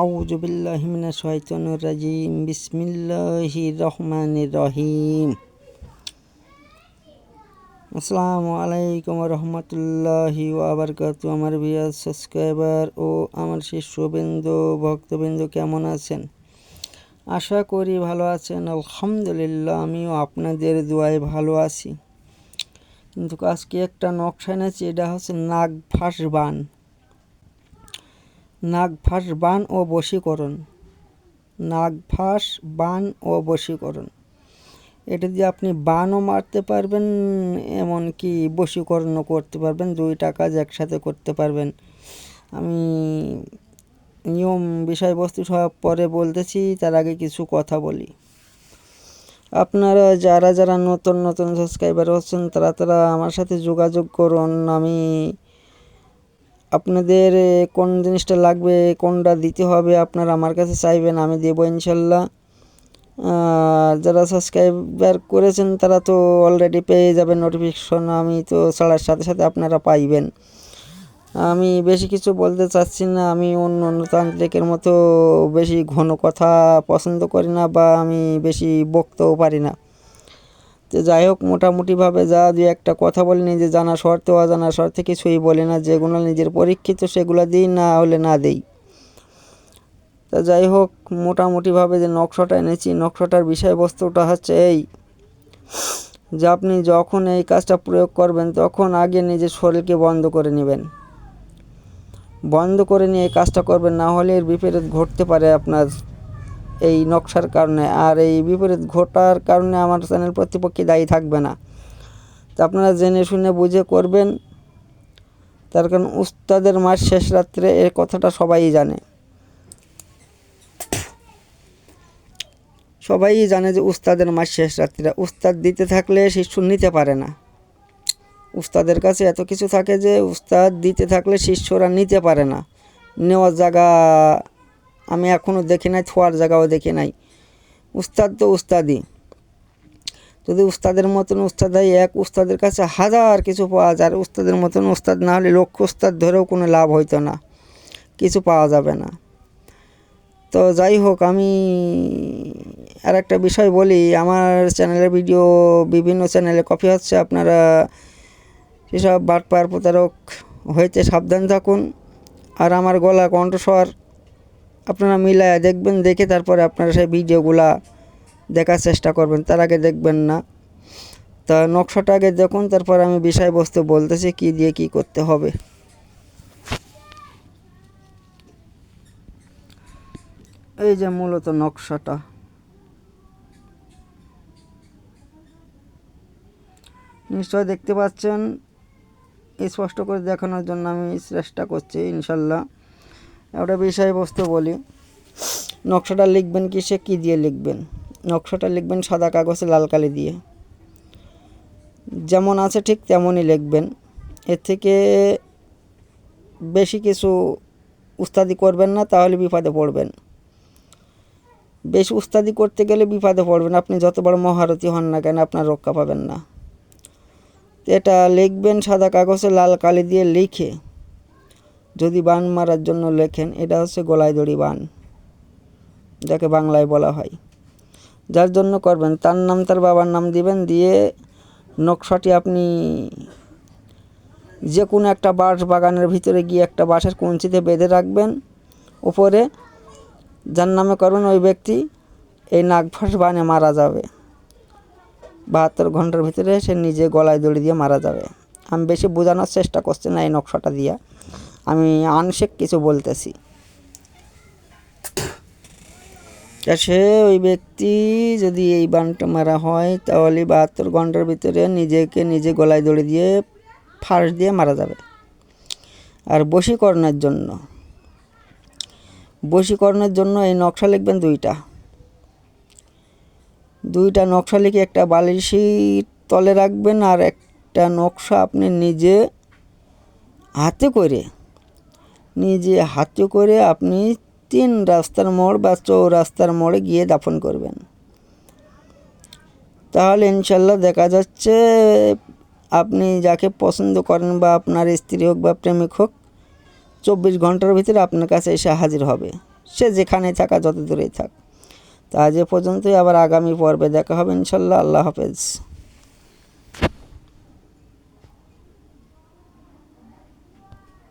আউযু বিল্লাহি মিনাশ রাজিম বিসমিল্লাহির রহমানির রহিম। আসসালামু আলাইকুম রহমতুল্লাহি ওয়াবারকাতু আমার বিয়ার সাবস্ক্রাইবার ও আমার শিষ্যবৃন্দ, ভক্তবৃন্দ কেমন আছেন? আশা করি ভালো আছেন। আলহামদুলিল্লাহ, আমিও আপনাদের দোয়ায় ভালো আছি। কিন্তু আজকে একটা নকশা এনেছি, এটা হচ্ছে নাগ ফাঁস বান। নাগ ফাঁস বান ও বশীকরণ। নাগ ফাঁস বান ও বশীকরণ। এটা দিয়ে আপনি বানও মারতে পারবেন, এমনকি বশীকরণও করতে পারবেন। দুইটা কাজ একসাথে করতে পারবেন। আমি নিয়ম বিষয়বস্তু সব পরে বলতেছি, তার আগে কিছু কথা বলি। আপনারা যারা যারা নতুন নতুন সাবস্ক্রাইবার হচ্ছেন, তারা তারা আমার সাথে যোগাযোগ করুন। আমি আপনাদের কোন জিনিসটা লাগবে, কোনটা দিতে হবে আপনারা আমার কাছে চাইবেন, আমি দেবো ইনশাল্লাহ। যারা সাবস্ক্রাইবার করেছেন তারা তো অলরেডি পেয়ে যাবেন নোটিফিকেশন আমি তো ছাড়ার সাথে সাথে আপনারা পাইবেন। আমি বেশি কিছু বলতে চাচ্ছি না, আমি অন্য অন্য তান্ত্রিকের মতো বেশি ঘন কথা পছন্দ করি না বা আমি বেশি বকতেও পারি না। তো যাই হোক, মোটামুটিভাবে যা দুই একটা কথা বলি, নিজে জানা শর্তে, অজানা শর্তে কিছুই বলে না, যেগুলো নিজের পরীক্ষিত সেগুলো দিই, না হলে না দেই। তা যাই হোক, মোটামুটিভাবে যে নকশাটা এনেছি, নকশাটার বিষয়বস্তুটা হচ্ছে এই যে আপনি যখন এই কাজটা প্রয়োগ করবেন, তখন আগে নিজের শরীরকে বন্ধ করে নেবেন। বন্ধ করে নিয়ে এই কাজটা করবেন, না হলে এর বিপরীত ঘটতে পারে আপনার এই নকশার কারণে আর এই বিপরীত ঘটার কারণে আমার চ্যানেল প্রতিপক্ষে দায়ী থাকবে না। তা আপনারা জেনে শুনে বুঝে করবেন। তার কারণ উস্তাদের মাস শেষ রাত্রে এর কথাটা সবাই জানে। সবাই জানে যে উস্তাদের মাস শেষ রাত্রে উস্তাদ দিতে থাকলে শিষ্য নিতে পারে না। উস্তাদের কাছে এত কিছু থাকে যে উস্তাদ দিতে থাকলে শিষ্যরা নিতে পারে না। নেওয়ার জায়গা আমি এখনও দেখি নাই, থোয়ার জায়গাও দেখি নাই। উস্তাদ তো উস্তাদি যদি উস্তাদের মতন উস্তাদ হয়, এক উস্তাদের কাছে হাজার কিছু পাওয়া যায়, আর উস্তাদের মতন উস্তাদ না হলে লক্ষ উস্তাদ ধরেও কোনো লাভ হইতো না, কিছু পাওয়া যাবে না। তো যাই হোক, আমি আর একটা বিষয় বলি, আমার চ্যানেলের ভিডিও বিভিন্ন চ্যানেলে কপি হচ্ছে, আপনারা সেসব বাটপার প্রতারক হইতে সাবধান থাকুন। আর আমার গলা কণ্ঠস্বর আপনারা মিলায় দেখবেন, দেখে তারপরে আপনারা সেই ভিডিওগুলা দেখার চেষ্টা করবেন। তার আগে দেখবেন না। তা নকশাটা আগে দেখুন, তারপর আমি বিষয়বস্তু বলতেছি, কি দিয়ে কি করতে হবে। এই যে মূলত নকশাটা। নিশ্চয় দেখতে পাচ্ছেন, স্পষ্ট করে দেখানোর জন্য আমি চেষ্টা করছি, ইনশাল্লাহ। একটা বিষয়বস্তু বলি। নকশাটা লিখবেন কি সে কী দিয়ে লিখবেন? নকশাটা লিখবেন সাদা কাগজে, লাল কালি দিয়ে। যেমন আছে ঠিক তেমনই লিখবেন। এর থেকে বেশি কিছু উস্তাদি করবেন না, তাহলে বিপদে পড়বেন। বেশি উস্তাদি করতে গেলে বিপদে পড়বেন। আপনি যত বড় মহারথী হন না কেন, আপনার রক্ষা পাবেন না। এটা লিখবেন সাদা কাগজে, লাল কালি দিয়ে লিখে। যদি বান মারার জন্য লেখেন, এটা হচ্ছে গলায় দড়ি বান, যাকে বাংলায় বলা হয়। যার জন্য করবেন, তার নাম তার বাবার নাম দিবেন, দিয়ে নকশাটি আপনি যে কোনো একটা বাঁশ বাগানের ভিতরে গিয়ে একটা বাঁশের কুঞ্চিতে বেঁধে রাখবেন। উপরে যার নামে করবেন, ওই ব্যক্তি এই নাগফাঁস বানে মারা যাবে। বাহাত্তর ঘণ্টার ভিতরে সে নিজে গলায় দড়ি দিয়ে মারা যাবে। আমি বেশি বোঝানোর চেষ্টা করছি না এই নকশাটা দিয়ে। আমি আংশিক কিছু বলতেছি। সে ওই ব্যক্তি যদি এই বানটা মারা হয়, তাহলে বাহাত্তর ঘণ্টার ভিতরে নিজেকে নিজে গলায় দড়ি দিয়ে ফাঁস দিয়ে মারা যাবে। আর বশীকরণের জন্য। বশীকরণের জন্য এই নকশা লিখবেন দুইটা। দুইটা নকশা লিখে একটা বালিশির তলে রাখবেন আর একটা নকশা আপনি নিজে হাতে করে নিজে হাতে করে আপনি তিন রাস্তার মোড় বা চৌ রাস্তার মোড়ে গিয়ে দাফন করবেন। তাহলে ইনশাল্লাহ দেখা যাচ্ছে, আপনি যাকে পছন্দ করেন বা আপনার স্ত্রী হোক বা প্রেমিক হোক, চব্বিশ ঘণ্টার ভিতরে আপনার কাছে এসে হাজির হবে। সে যেখানেই থাকা যত দূরেই থাক। তা আজ পর্যন্তই, আবার আগামী পর্বে দেখা হবে ইনশাল্লাহ। আল্লাহ হাফেজ।